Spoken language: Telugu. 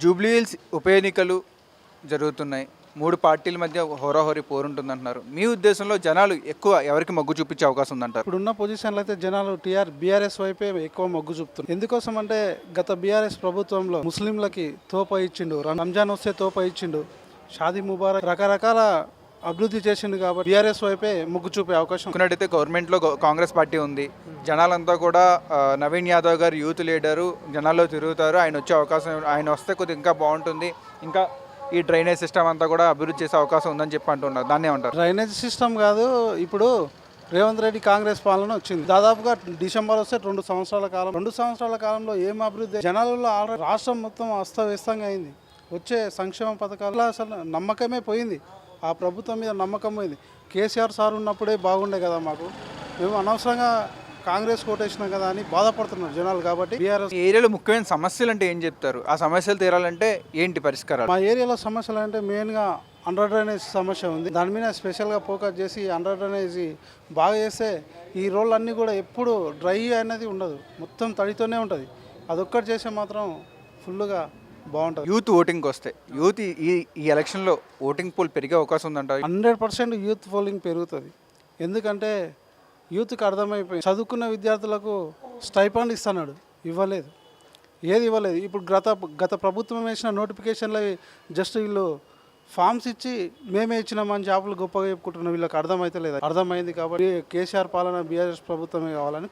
జూబ్లీహిల్స్ ఉప ఎన్నికలు జరుగుతున్నాయి. మూడు పార్టీల మధ్య హోరాహోరీ పోరుంటుందంటున్నారు. మీ ఉద్దేశంలో జనాలు ఎక్కువ ఎవరికి మగ్గు చూపించే అవకాశం ఉందంటారు? ఇప్పుడున్న పొజిషన్లో అయితే జనాలు టీఆర్ బీఆర్ఎస్ వైపే ఎక్కువ మగ్గు చూపుతున్నారు. ఎందుకోసం అంటే గత బీఆర్ఎస్ ప్రభుత్వంలో ముస్లింలకి తోప ఇచ్చిండు రంజాన్ వస్తే తోప ఇచ్చిండు షాదీ ముబారక్ రకరకాల అభివృద్ధి చేసిండు కాబట్టి బీఆర్ఎస్ వైపే మొగ్గు చూపే అవకాశం చూసుకున్నట్టయితే గవర్నమెంట్లో కాంగ్రెస్ పార్టీ ఉంది. జనాలంతా కూడా నవీన్ యాదవ్ గారు యూత్ లీడరు జనాల్లో తిరుగుతారు. ఆయన వచ్చే అవకాశం ఆయన వస్తే కొద్దిగా ఇంకా బాగుంటుంది. ఇంకా ఈ డ్రైనేజ్ సిస్టమ్ అంతా కూడా అభివృద్ధి చేసే అవకాశం ఉందని చెప్పి అంటున్నారు. దాన్ని ఏమంటారు డ్రైనేజ్ సిస్టమ్ కాదు ఇప్పుడు రేవంత్ రెడ్డి కాంగ్రెస్ పాలన వచ్చింది. దాదాపుగా డిసెంబర్ వస్తే రెండు సంవత్సరాల కాలం. రెండు సంవత్సరాల కాలంలో ఏం అభివృద్ధి? జనాలలో ఆల్రెడీ రాష్ట్రం మొత్తం అస్తవ్యస్తంగా అయింది. వచ్చే సంక్షేమ పథకాలు అసలు నమ్మకమే పోయింది. ఆ ప్రభుత్వం మీద నమ్మకం పోయింది కేసీఆర్ సార్ ఉన్నప్పుడే బాగుండే కదా మాకు. మేము అనవసరంగా కాంగ్రెస్ కోటేసినాం కదా అని బాధపడుతున్నారు జనాలు కాబట్టి బీఆర్ఎస్ ఏరియాలో ముఖ్యమైన సమస్యలు అంటే ఏం చెప్తారు? ఆ సమస్యలు తీరాలంటే ఏంటి పరిష్కారాలు? మా ఏరియాలో సమస్యలు అంటే మెయిన్గా అండర్ డ్రైనేజ్ సమస్య ఉంది. దాని మీద స్పెషల్గా ఫోకస్ చేసి అండర్ డ్రైనేజ్ బాగా చేస్తే ఈ రోడ్లు అన్నీ కూడా ఎప్పుడు డ్రై అనేది ఉండదు. మొత్తం తడితోనే ఉంటుంది. అదొక్కటి చేస్తే మాత్రం ఫుల్గా బాగుంటుంది. యూత్ ఓటింగ్కి వస్తే యూత్ ఈ- ఈ ఎలక్షన్లో ఓటింగ్ పూల్ పెరిగే అవకాశం ఉందంటారు హండ్రెడ్ పర్సెంట్ యూత్ పోలింగ్ పెరుగుతుంది. ఎందుకంటే యూత్కి అర్థమైపోయింది. చదువుకున్న విద్యార్థులకు స్టైపాండ్ ఇస్తున్నాడు. ఇవ్వలేదు. ఏది ఇవ్వలేదు. ఇప్పుడు గత గత ప్రభుత్వం వేసిన నోటిఫికేషన్లు జస్ట్ వీళ్ళు ఫామ్స్ ఇచ్చి మేమే ఇచ్చినామని జాబులు గొప్పగా చెప్పుకుంటున్నాం వీళ్ళకి అర్థమైతే లేదు? అర్థమైంది కాబట్టి కేసీఆర్ పాలన బీఆర్ఎస్ ప్రభుత్వమే కావాలని